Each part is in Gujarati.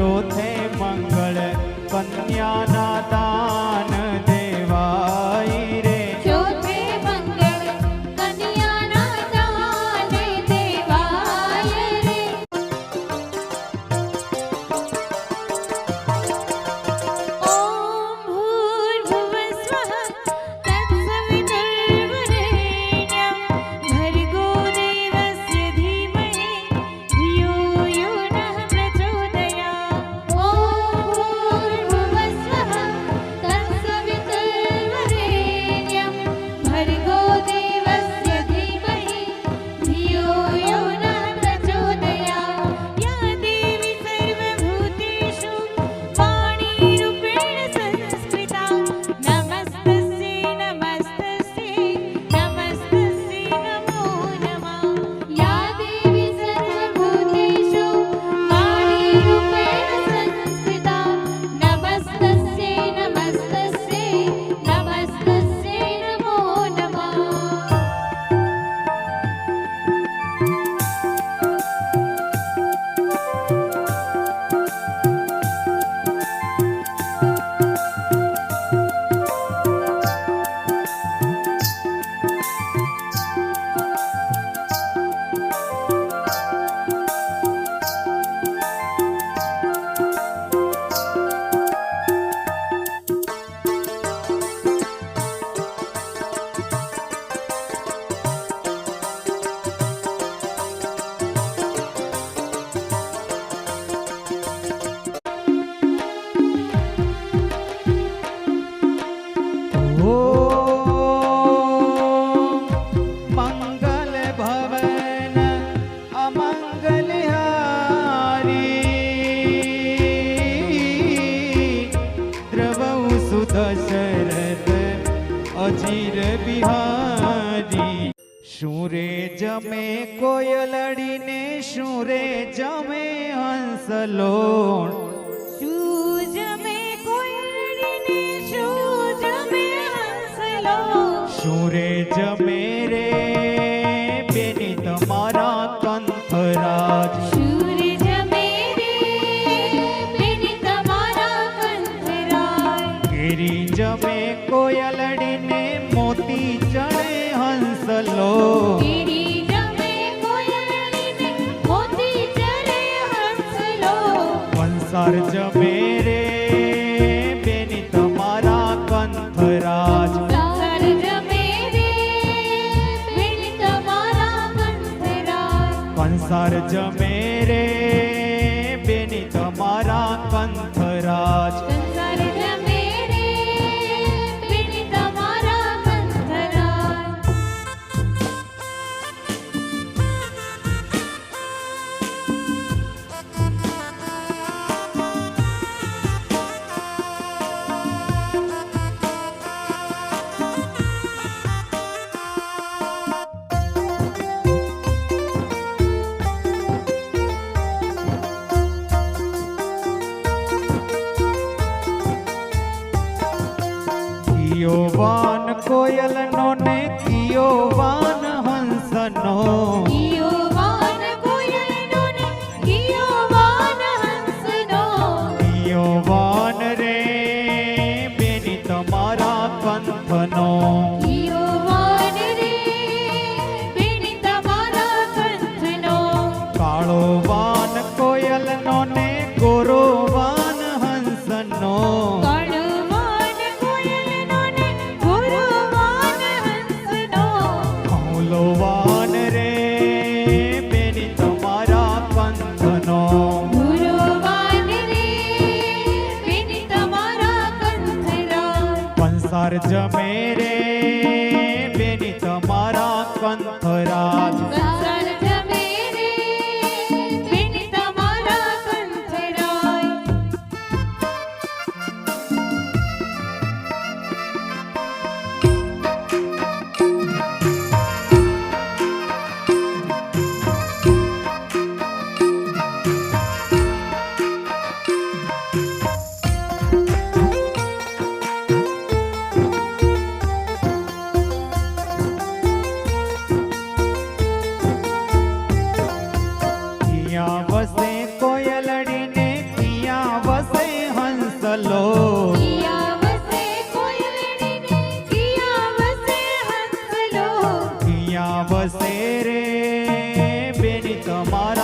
ચોથે શું રે જમે सर ज मेरे કિયો વાન કોયલનો ને કિયો વાન હંસનો? I'm amar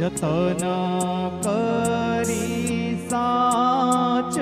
જતન કરી સાચ